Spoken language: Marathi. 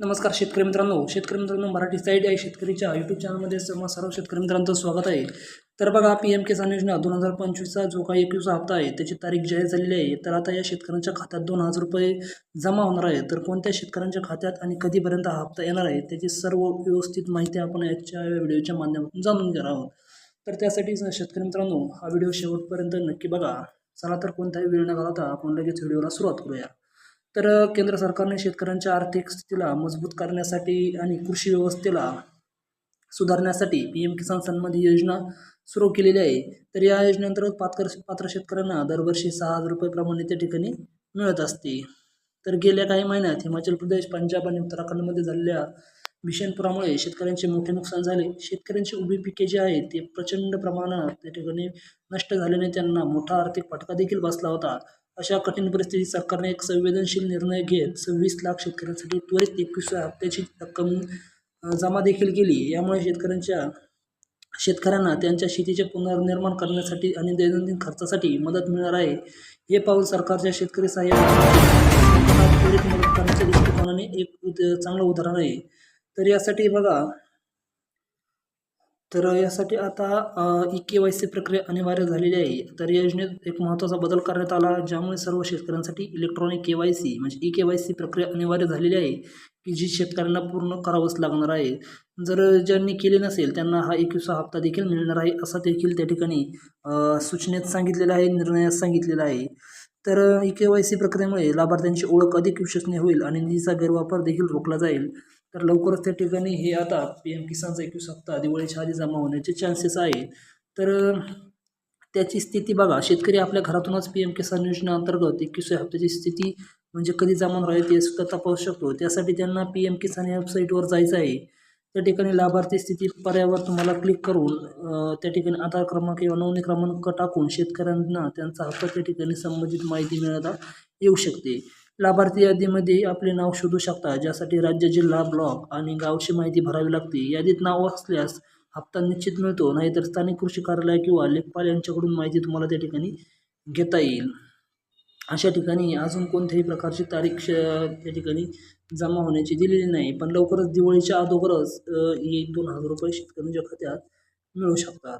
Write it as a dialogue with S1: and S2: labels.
S1: नमस्कार शेतकरी मित्रांनो. शेतकरी मित्रांनो मराठी साईड आहे शेतकरीच्या यूट्यूब चॅनलमध्ये सर्व शेतकरी मित्रांचं स्वागत आहे. तर बघा पी एम किसान योजना दोन हजार पंचवीसचा जो काही एकवीसचा हप्ता आहे त्याची तारीख जाहीर झालेली आहे. तर आता या शेतकऱ्यांच्या खात्यात दोन हजार रुपये जमा होणार आहे तर कोणत्या शेतकऱ्यांच्या खात्यात आणि कधीपर्यंत हा हप्ता येणार आहे त्याची सर्व व्यवस्थित माहिती आपण याच्या व्हिडिओच्या माध्यमातून जाणून घेणार आहोत. तर त्यासाठी शेतकरी मित्रांनो हा व्हिडिओ शेवटपर्यंत नक्की बघा. चला तर कोणताही वेळ न घालवता आपण लगेच व्हिडिओला सुरुवात करूया. तर केंद्र सरकारने शेतकऱ्यांच्या आर्थिक स्थितीला मजबूत करण्यासाठी आणि कृषी व्यवस्थेला सुधारण्यासाठी पी एम किसान सन्मान ही योजना सुरू केलेली आहे. तर या योजनेअंतर्गत पात्र पात्र शेतकऱ्यांना दरवर्षी सहा हजार रुपये प्रमाणे त्या ठिकाणी मिळत असते. तर गेल्या काही महिन्यात हिमाचल प्रदेश पंजाब आणि उत्तराखंडमध्ये झालेल्या भीषण पुरामुळे शेतकऱ्यांचे मोठे नुकसान झाले. शेतकऱ्यांची उभी पिके जी आहेत ते प्रचंड प्रमाणात त्या ठिकाणी नष्ट झाल्याने त्यांना मोठा आर्थिक फटका देखील बसला होता. अशा कठीण परिस्थितीत सरकारने एक संवेदनशील निर्णय घेत सव्वीस लाख शेतकऱ्यांसाठी त्वरित एकवीसव्या हप्त्याची रक्कम जमा देखील केली. यामुळे शेतकऱ्यांच्या शेतकऱ्यांना त्यांच्या शेतीचे पुनर्निर्माण करण्यासाठी आणि दैनंदिन खर्चासाठी मदत मिळणार आहे. हे पाऊल सरकारच्या शेतकरी सहाय्य त्वरित मदत करण्याच्या दृष्टिकोनाने एक उद चांगलं उदाहरण आहे. तर यासाठी बघा तर यासाठी आता ई के वाय सी प्रक्रिया अनिवार्य झालेली आहे. तर या योजनेत एक महत्त्वाचा बदल करण्यात आला ज्यामुळे सर्व शेतकऱ्यांसाठी इलेक्ट्रॉनिक के वाय सी म्हणजे ई के वाय सी प्रक्रिया अनिवार्य झालेली आहे की जी शेतकऱ्यांना पूर्ण करावंच लागणार आहे. जर ज्यांनी केले नसेल त्यांना हा एकविसा हप्ता देखील मिळणार आहे असा देखील त्या ठिकाणी सूचनेत सांगितलेलं आहे निर्णयात सांगितलेलं आहे. तर ई के वाय सी प्रक्रियेमुळे लाभार्थ्यांची ओळख अधिक विश्वसनीय होईल आणि निधीचा गैरवापर देखील रोखला जाईल. तर लवकरच त्या ठिकाणी हे आता पी एम किसानचा एकवीस हप्ता दिवाळीच्या आधी जमा होण्याचे चान्सेस आहे तर त्याची स्थिती बघा शेतकरी आपल्या घरातूनच पी एम किसान योजना अंतर्गत एकवीसव्या हप्त्याची स्थिती म्हणजे कधी जमा राहील ते सुद्धा तपासू शकतो. त्यासाठी त्यांना पी एम किसान या वेबसाईटवर जायचं आहे. त्या ठिकाणी लाभार्थी स्थिती पर्यावर तुम्हाला क्लिक करून त्या ठिकाणी आधार क्रमांक किंवा नोंदणी क्रमांक टाकून शेतकऱ्यांना त्यांचा हक्क त्या ठिकाणी संबंधित माहिती मिळवता येऊ शकते. लाभार्थी यादीमध्ये आपले नाव शोधू शकता ज्यासाठी राज्य जिल्हा ब्लॉक आणि गावची माहिती भरावी लागते. यादीत नाव असल्यास हप्ता निश्चित मिळतो नाहीतर स्थानिक कृषी कार्यालय किंवा लेखपाल यांच्याकडून माहिती तुम्हाला त्या ठिकाणी घेता येईल. अशा ठिकाणी अजून कोणत्याही प्रकारची तारीख श त्या ठिकाणी जमा होण्याची दिलेली नाही पण लवकरच दिवाळीच्या अगोदरच हे दोन हजार रुपये शेतकऱ्यांच्या खात्यात मिळू शकतात.